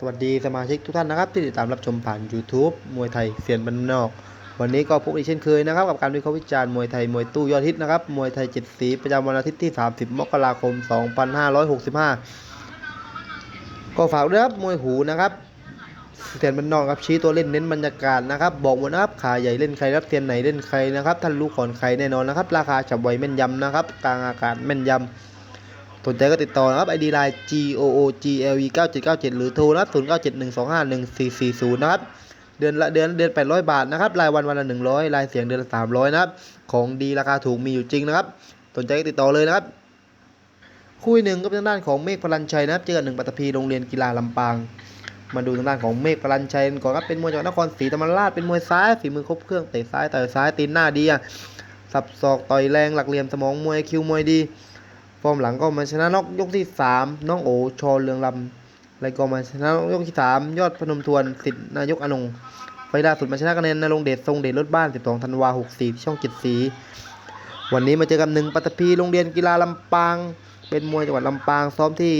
สวัสดีสมาชิกทุกท่านนะครับที่ติดตามรับชมผ่าน YouTube มวยไทยเสียนบันนอก วันนี้ก็พบอีกเช่นเคยนะครับ กับการวิเคราะห์วิจารณ์มวยไทยมวยตู้ยอดฮิตนะครับมวยไทยเจ็ดสีประจำวันอาทิตย์ที่ 30 มกราคม 2565 ก็ฝากด้วยครับมวยหูนะครับเสียนบันนอกครับชี้ตัวเล่นเน้นบรรยากาศนะครับบอกหมดนะครับขาใหญ่เล่นใครรับเสียนไหนเล่นใครนะครับท่านรู้ก่อนใครแน่นอนนะครับราคาฉับไวแม่นยำนะครับกลางอากาศแม่นยำ สนใจก็ติดต่อนะครับ ID Line G O O G L E 9797 หรือโทรนะครับ0 9 7 1 2 5 1 4 4 0 นะครับ เดือนละเดือนเดือน 800 บาทนะครับ รายวันวันละ 100 รายเสียงเดือนละ 300 นะครับ ของดีราคาถูกมีอยู่จริงนะครับ สนใจก็ติดต่อเลยนะครับ คู่หนึ่งก็เป็นทางด้านของเมฆพลันชัยนะครับ เจอกับหนึ่งปัตตภีโรงเรียนกีฬาลำปาง มาดูทางด้านของเมฆพลันชัยก่อนครับ เป็นมวยจากนครศรีธรรมราช เป็นมวยซ้าย ฝีมือครบเครื่อง เตะซ้ายต่อยซ้าย ตีนหน้าดีสับศอกต่อยแรง หลักเหลี่ยมสมองมวยคิวมวยดี ฟอร์มหลังก็มาชนะนอกยกที่ 3 น้องโอชอเรืองลำแล้วก็มาชนะนกยกที่ 3 ยอดพนมทวนสิทธินายกอนงไฟล่าสุดมาชนะคะแนนนรงเดชทรงเดชรถบ้าน 12ธันวา64ที่ช่องจิตสี วันนี้มาเจอกับหนึ่งปัตตภีโรงเรียนกีฬาลำปาง เป็นมวยจังหวัดลำปางซ้อมที่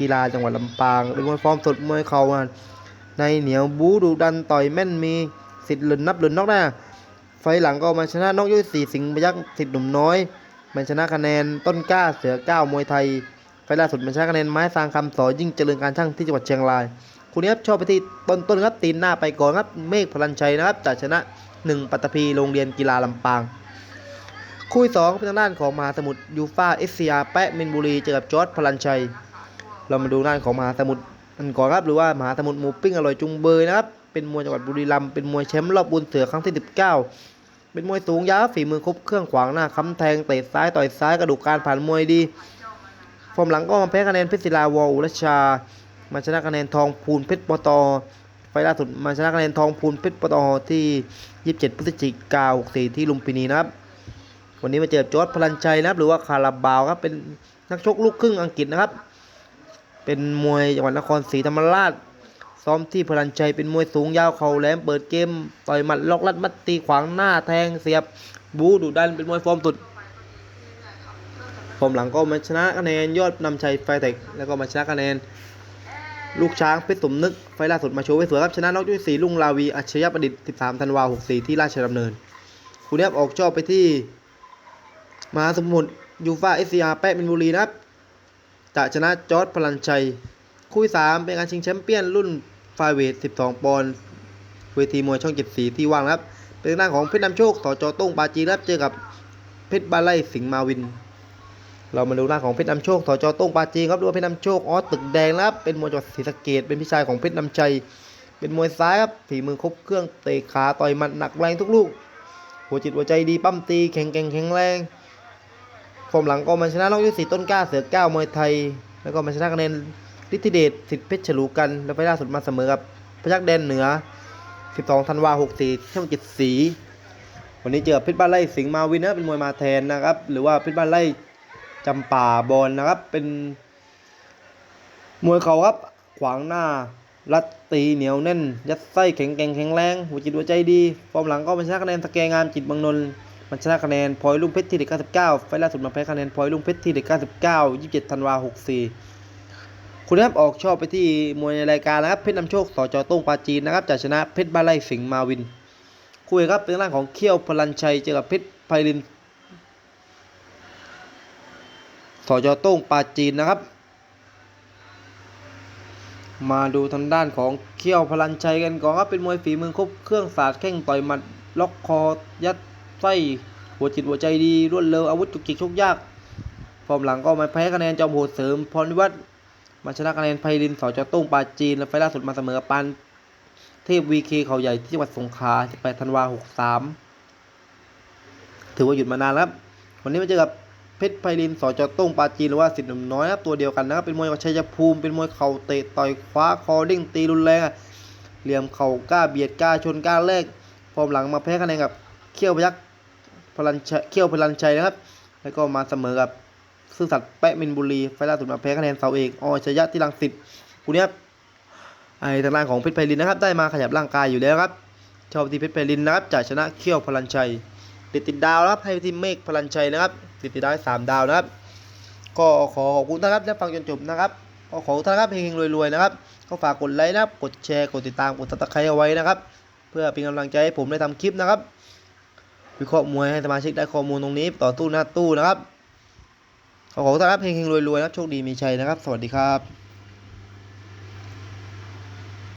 กีฬาจังหวัดลำปางเป็นมวยฟอร์มสดมวยเข่าอะในเหนียวบูดุดันต่อยแม่นมีสิทธิ์หลุนนับหลุนนอกหน้าไฟหลังก็มาชนะนอกยกที่สี่สิงห์พยักษ์สิทธิ์หนุ่มน้อย มันชนะคะแนนต้นกล้าเสือก้าวมวยไทยไฟล่าสุดมันชนะคะแนนไม้สร้างคำสอยิ่งเจริญการช่างที่จังหวัดเชียงรายคุณนี้ครับชอบไปที่ต้นต้นครับตีนหน้าไปก่อนครับเมฆพลันชัยนะครับจะชนะหนึ่งปัตตภีโรงเรียนกีฬาลำปาง คู่สองเป็นทางด้านของมหาสมุทรยูฟ่าเอสเซียแปะมินบุรีเจอกับจอร์ดพลันชัย เรามาดูด้านของมหาสมุทรกันก่อนครับหรือว่ามหาสมุทรหมูปิ้งอร่อยจุงเบยนะครับเป็นมวยจังหวัดบุรีรัมย์เป็นมวยแชมป์รอบบุญเสือครั้งที่ 19 เป็นมวยสูงยาวฝีมือครบเครื่องขวางหน้าค้ำแทงเตะซ้ายต่อยซ้ายกระดูกการผ่านมวยดีฟอร์มหลังก็มาแพ้คะแนนเพชรศิลาวอลรัชชา มาชนะคะแนนทองพูนเพชรปตไฟล์ล่าสุดมาชนะคะแนนทองพูนเพชรปตที่ 27 พฤศจิกายน64ที่ลุมพินีนะครับ วันนี้มาเจอจอร์ดพลันชัยนะครับ หรือว่าคาราบาวครับเป็นนักชกลูกครึ่งอังกฤษนะครับ เป็นมวยจังหวัดนครศรีธรรมราช ซ้อมที่พลันชัยเป็นมวยสูงยาวเข่าแหลมเปิดเกมต่อยหมัดล็อกลัดมัดตีขวางหน้าแทงเสียบบูดุดันเป็นมวยฟอร์มสุดฟอร์มหลังก็มาชนะคะแนนยอดนำชัยไฟเทคแล้วก็มาชนะคะแนน ลูกช้างเพชรสมนึกไฟล่าสุดมาโชว์ไว้สวยครับชนะนอกด้วยสีลุงลาวีอัจฉริยประดิษฐ์ 13 ธันวาคม64 ที่ราชดำเนิน คุณเนียบออกชอบไปที่มหาสมุทรยูฟ่าเอสซีอาแปะมินบุรีนะครับจะชนะจอร์ดพลันชัย คู่สามเป็นการชิงแชมป์เปี้ยนรุ่น ไฟเวท 12 ปอนด์เวทีมวยช่อง7สีที่ว่างครับเป็นทางด้านของเพชรนำโชคสจโต้งปาจีรับเจอกับเพชรบาไลสิงห์มาวิน เรามาดูหน้าของเพชรนำโชคสจโต้งปาจีครับดูว่าเพชรนำโชคออสตึกแดงนะครับเป็นมวยจังหวัดศรีสะเกดเป็นพี่ชายของเพชรนำชัย เป็นมวยซ้ายครับฝีมือครบเครื่องเตะขาต่อยหมัดหนักแรงทุกลูก หัวจิตหัวใจดีปั้มตีแข็งแกร่งแข็งแรงฟอร์มหลังก็มาชนะน้องยุทธศรีต้นกล้าเสือก้าวมวยไทย แล้วก็มาชนะคะแนน ฤทธิเดชสิทธิเพชรฉลูกัน แล้วไปล่าสุดมาเสมอกับพยักแดนเหนือ 12ธันวา64ช่องจิตสี วันนี้เจอเพชรบ้านไร่สิงห์มาวินนะเป็นมวยมาแทนนะครับ หรือว่าเพชรบ้านไร่จำป่าบอลนะครับ เป็นมวยเขาครับ ขวางหน้า รัดตีเหนียวแน่น ยัดไส้แข็งแกร่งแข็งแรงหัวจิตหัวใจดีฟอร์มหลังก็มาชนะคะแนนสแกงามจิตบางนนมันชนะคะแนนพลอยลุงเพชรที่เด็ก99ไฟล์ล่าสุดมาแพ้คะแนนพลอยลุงเพชรที่เด็ก99 27ธันวา64 คุณครับออกชอบไปที่มวยในรายการนะครับเพชรนำโชคสจต้งปาจีนนะครับจะชนะเพชรบ้านไร่สิงห์มาวินคุยครับเป็นร่างของเขี้ยวพลันชัยเจอกับเพชรไพลินสจต้งปาจีนนะครับ มาดูทางด้านของเขี้ยวพลันชัยกันก่อนครับเป็นมวยฝีมือครบเครื่องศาสตร์แข้งต่อยหมัดล็อกคอยัดไส้หัวจิตหัวใจดีรวดเร็วอาวุธจุกจิกชกยากฟอร์มหลังก็มาแพ้คะแนนจอมโหดเสริมพรนิวัฒน์ มาชนะคะแนนไพลินสจโต้งปาจีนและไฟล่าสุดมาเสมอกับปานเทพวีเคเขาใหญ่ที่จังหวัดสงขลา18ธันวา63ถือว่าหยุดมานานแล้ววันนี้มาเจอกับเพชรไพลินสจโต้งปาจีนหรือว่าสิทธิ์หนุ่มน้อยครับตัวเดียวกันนะครับเป็นมวยกับชัยภูมิเป็นมวยเข่าเตะต่อยคว้าคอเด้งตีรุนแรงเหลี่ยมเข่ากล้าเบียดกล้าชนกล้าแลกฟอร์มหลังมาแพ้คะแนนกับเขี้ยวพยักพลันชัยเขี้ยวพลันชัยนะครับ แล้วก็มาเสมอกับ ซึ่งสัตว์แปะมินบุรี ไฟล่าสุดมาแพ้คะแนนเสาเอกอชยะที่ลังสิตคู่นี้ไอ้ทางด้านของเพชรไพลินนะครับ ได้มาขยับร่างกายอยู่แล้วครับชอบที่เพชรไพลินนะครับจ่ายชนะเขี้ยวพลันชัย ติดติดดาวนะครับให้ทีมเมฆพลันชัยนะครับ ติดติดดาวสามดาวนะครับ ก็ขอขอบคุณนะครับที่ฟังจนจบนะครับก็ขอท่านครับเฮงๆรวยๆนะครับ ก็ฝากกดไลค์นะกดแชร์ กดติดตาม กดติดตามเอาไว้นะครับ เพื่อเป็นกำลังใจให้ผมได้ทำคลิปนะครับ วิเคราะห์มวยให้สมาชิกได้ข้อมูลตรงนี้ ต่อตู้หน้าตู้นะครับ ขอขอต้อนรับเพลงรวยๆนะโชคดีมีชัยนะครับ สวัสดีครับ